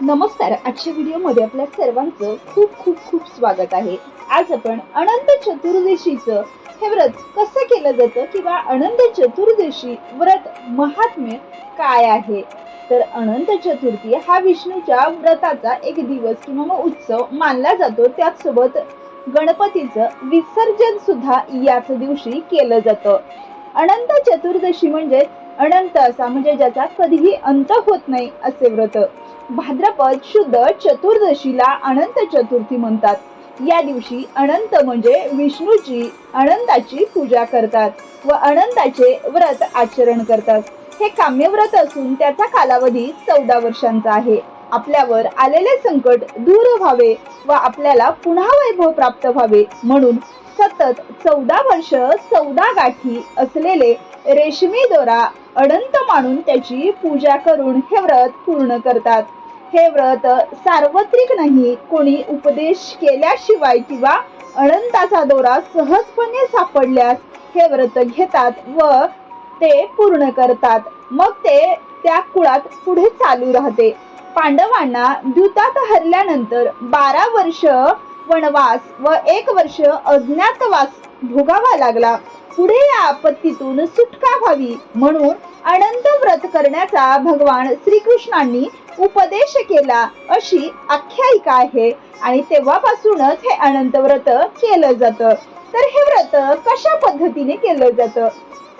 नमस्कार आजच्या व्हिडिओमध्ये आपल्या सर्वांचं खूप खूप खूप स्वागत आहे. आज आपण अनंत चतुर्दशीचं हे व्रत कसं केलं जातं किंवा अनंत चतुर्दशी व्रत महात्म्य काय आहे? तर अनंत चतुर्थी हा विष्णूच्या व्रताचा एक दिवस किंवा मग उत्सव मानला जातो. त्याचसोबत गणपतीचं विसर्जन सुद्धा याच दिवशी केलं जातं. अनंत चतुर्दशी म्हणजे अनंत असा म्हणजे ज्याचा कधीही अंत होत नाही असे व्रत. भाद्रपद शुद्ध चतुर्दशीला अनंत चतुर्थी म्हणतात. या दिवशी अनंत म्हणजे विष्णूची अनंताची पूजा करतात व अनंताचे व्रत आचरण करतात. हे काम्यव्रत असून त्याचा कालावधी चौदा वर्षांचा आहे. आपल्यावर आलेले संकट दूर व्हावे व आपल्याला पुन्हा वैभव प्राप्त व्हावे म्हणून सतत चौदा वर्ष चौदा गाठी असलेले रेशमी दोरा अनंत मानून त्याची पूजा करून हे व्रत पूर्ण करतात. हे व्रत सार्वत्रिक नाही. कोणी उपदेश केल्याशिवाय किंवा अनंताचा दोरा सहजपणे सापडल्यास हे व्रत घेतात व ते पूर्ण करतात. मग ते त्या कुळात पुढे चालू राहते. पांडवांना द्यूतात हरल्यानंतर बारा वर्ष वनवास व एक वर्ष अज्ञातवास भोगावा लागला. पुढे या आपत्तीतून सुटका व्हावी म्हणून अनंत व्रत करण्याचा भगवान श्रीकृष्णांनी उपदेश केला अशी आख्यायिका आहे. आणि तेव्हापासूनच हे अनंत व्रत केलं जातं. तर हे व्रत कशा पद्धतीने केलं जातं?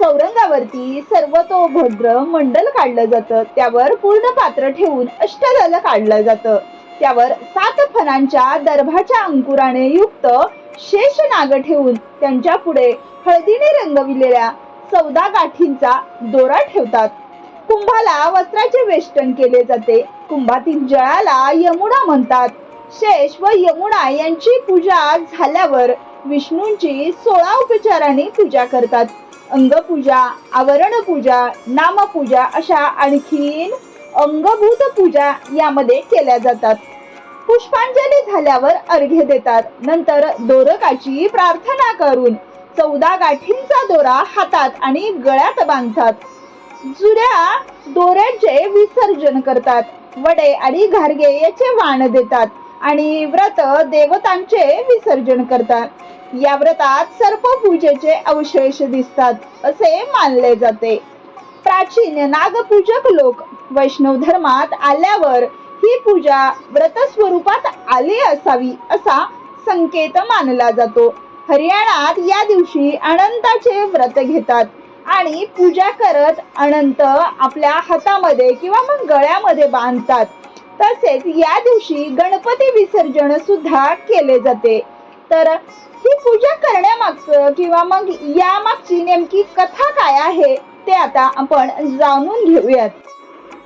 चौरंगावरती सर्वतोभद्र मंडल काढलं जातं. त्यावर पूर्ण पात्र ठेवून अष्टदल काढलं जातं. त्यावर सात फणांच्या दर्भाच्या अंकुराने युक्त शेष नाग ठेवून त्यांच्या पुढे हळदीने रंगविलेल्या चौदा गाठींचा दोरा ठेवतात. कुंभाला वस्त्राचे वेष्टन केले जाते. कुंभातील जळाला यमुना म्हणतात. शेष व यमुना यांची पूजा झाल्यावर विष्णूंची सोळा उपचाराने पूजा करतात. अंगपूजा आवरण पूजा नामपूजा अशा आणखीन अंगभूत पूजा यामध्ये केल्या जातात. पुष्पांजली झाल्यावर अर्घ्य देतात. नंतर दोरकाची प्रार्थना करून चौदा गाठींचा दोरा हातात आणि गळ्यात बांधतात. जुऱ्या दोऱ्याचे विसर्जन करतात. वडे आणि घारगे याचे वाण देतात आणि व्रत देवतांचे विसर्जन करतात. या व्रतात सर्पपूजेचे अवशेष दिसतात असे मानले जाते. प्राचीन नागपूजक लोक वैष्णव धर्मात आल्यावर ही पूजा व्रत स्वरूपात आली असावी असा संकेत मानला जातो. हरियाणात या दिवशी अनंताचे व्रत घेतात. आणि पूजा करत अनंत आपल्या हातामध्ये किंवा मग गळ्यामध्ये बांधतात. तसेच या दिवशी गणपती विसर्जन सुद्धा केले जाते. तर ही पूजा करण्यामागचं किंवा मग या मागची नेमकी कथा काय आहे ते आता आपण जाणून घेऊयात.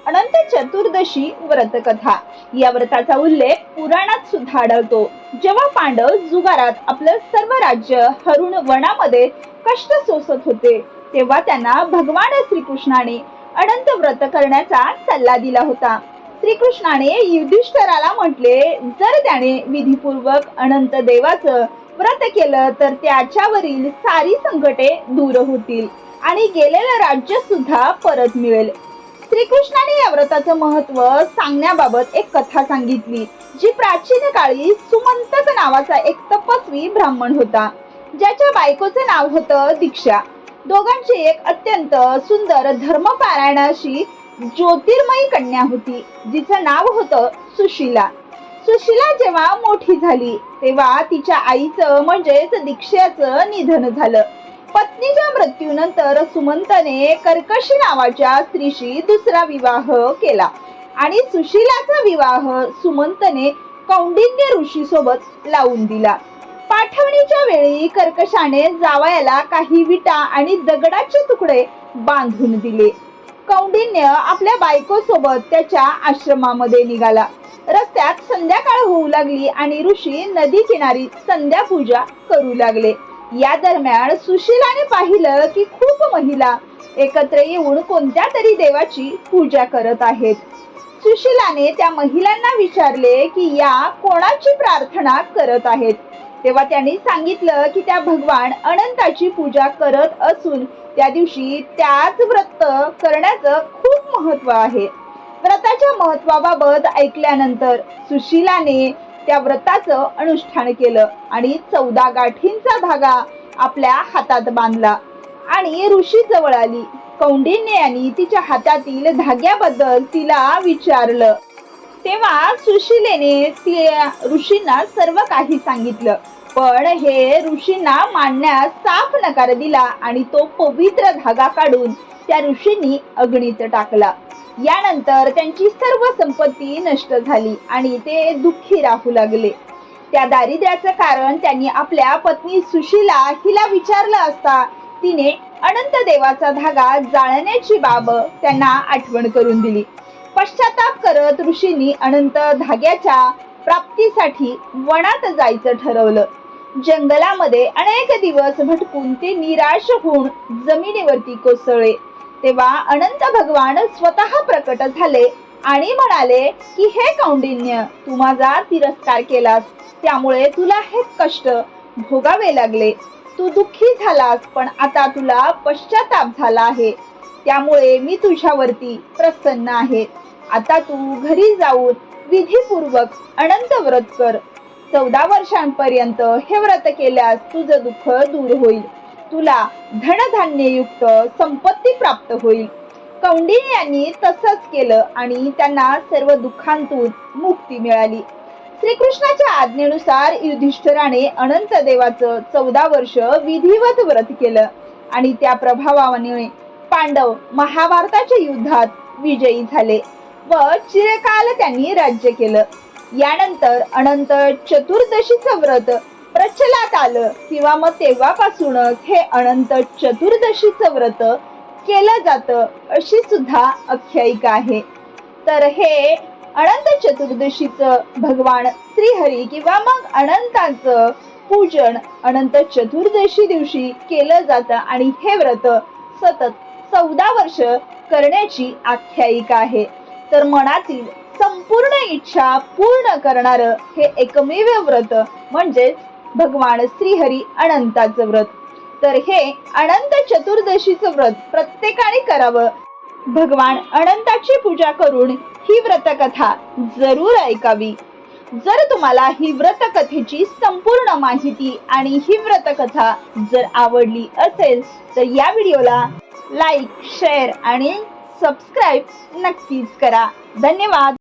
अनंत चतुर्दशी व्रत कथा या व्रताचा उल्लेख पुराणात सुद्धा आढळतो. जेव्हा पांडव जुगारात आपलं सर्व राज्य हरुण वनामध्ये कष्ट सोसत होते तेव्हा त्यांना भगवान श्रीकृष्णाने अनंत व्रत करण्याचा सल्ला दिला होता. श्रीकृष्णाने युधिष्ठराला म्हटले जर त्याने विधीपूर्वक अनंत देवाचं व्रत केलं तर त्याच्यावरील सारी संकटे दूर होतील आणि गेलेलं राज्य सुद्धा परत मिळेल. श्रीकृष्णाने या व्रताचं महत्त्व सांगण्याबाबत एक कथा सांगितली जी प्राचीन काळी सुमंतक नावाचा एक तपस्वी ब्राह्मण होता. ज्याच्या बायकोचं नाव होतं दीक्षा. दोघांची एक अत्यंत सुंदर धर्मपारायणाशी ज्योतिर्मयी कन्या होती जिचं नाव होतं सुशीला. सुशीला जेव्हा मोठी झाली तेव्हा तिच्या आईचं म्हणजेच दीक्षेचं निधन झालं. पत्नीच्या मृत्यूनंतर सुमंतने कर्कशी नावाच्या स्त्रीशी दुसरा विवाह केला. आणि सुशीलाचा विवाह सुमंतने कौंडिन्य ऋषी सोबत लावून दिला. पाठवणीच्या वेळी कर्कशाने जावयाला काही विटा आणि दगडाचे तुकडे बांधून दिले. कौंडिन्य आपल्या बायकोसोबत त्याच्या आश्रमामध्ये निघाला. रस्त्यात संध्याकाळ होऊ लागली आणि ऋषी नदी किनारी संध्यापूजा करू लागले. या दरम्यान सुशीलाने पाहिलं की खूप महिला एकत्र येऊन कोणत्या तरी देवाची पूजा करत आहेत. सुशीलाने त्या महिलांना विचारले की या कोणाची प्रार्थना करत आहेत? तेव्हा त्यांनी सांगितलं की त्या भगवान अनंताची पूजा करत असून त्या दिवशी त्याच व्रत करण्याचं खूप महत्त्व आहे. व्रताच्या महत्वाबाबत ऐकल्यानंतर सुशीलाने त्या व्रताचं अनुष्ठान केलं आणि चौदा गाठींचा धागा आपल्या हातात बांधला. आणि ऋषी जवळ आली. कौंडिन्यानी तिच्या हातातील धाग्याबद्दल तिला विचारलं. तेव्हा सुशिलेने ती ऋषींना सर्व काही सांगितलं. पण हे ऋषींना मांडण्यास साफ नकार दिला आणि तो पवित्र धागा काढून त्या ऋषींनी अग्नीत टाकला. यानंतर त्यांची सर्व संपत्ती नष्ट झाली आणि ते दुःखी राहू लागले. त्या दारिद्र्याचं कारण त्यांनी आपल्या पत्नी सुशीला हिला विचारलं असता तिने अनंत देवाचा धागा जाळण्याची बाब त्यांना आठवण करून दिली. पश्चाताप करत ऋषींनी अनंत धाग्याच्या प्राप्तीसाठी वनात जायचं ठरवलं. जंगलामध्ये अनेक दिवस भटकून ते निराश होऊन जमिनीवरती कोसळले. तेव्हा अनंत भगवान स्वतः प्रकट झाले आणि म्हणाले की हे कौंडिन्य तू माझा तिरस्कार केलास. त्यामुळे तुला हे कष्ट भोगावे लागले. तू दुःखी झालास पण आता तुला पश्चाताप झाला आहे. त्यामुळे मी तुझ्यावरती प्रसन्न आहे. आता तू घरी जाऊन विधीपूर्वक अनंत व्रत कर. चौदा वर्षांपर्यंत हे व्रत केल्यास तुझं दुःख दूर होईल. तुला धनधान्ययुक्त संपत्ती प्राप्त होईल. कौंडिन्य यांनी तसंच केलं आणि त्यांना सर्व दुःखांतून मुक्ती मिळाली. श्रीकृष्णाच्या आज्ञेनुसार युधिष्ठिराने अनंत देवाचं चौदा वर्ष विधिवत व्रत केलं आणि त्या प्रभावाने पांडव महाभारताच्या युद्धात विजयी झाले व चिरकाल त्यांनी राज्य केलं. यानंतर अनंत चतुर्दशीचं व्रत प्रचलात आलं. किंवा मग तेव्हापासूनच हे अनंत चतुर्दशीचं व्रत केलं जातं अशी सुद्धा आख्यायिका आहे. तर हे अनंत चतुर्दशीचं भगवान श्रीहरी किंवा मग अनंताचं पूजन अनंत चतुर्दशी दिवशी केलं जातं आणि हे व्रत सतत चौदा वर्ष करण्याची आख्यायिका आहे. तर मनातील संपूर्ण इच्छा पूर्ण करणार हे एकमेव व्रत म्हणजेच भगवान श्रीहरी अनंताचं व्रत. तर हे अनंत चतुर्दशीचं व्रत प्रत्येकाने करावं. भगवान अनंताची पूजा करून ही व्रतकथा जरूर ऐकावी. जर तुम्हाला ही व्रतकथेची संपूर्ण माहिती आणि ही व्रतकथा जर आवडली असेल तर या व्हिडिओला लाईक शेअर आणि सबस्क्राईब नक्कीच करा. धन्यवाद!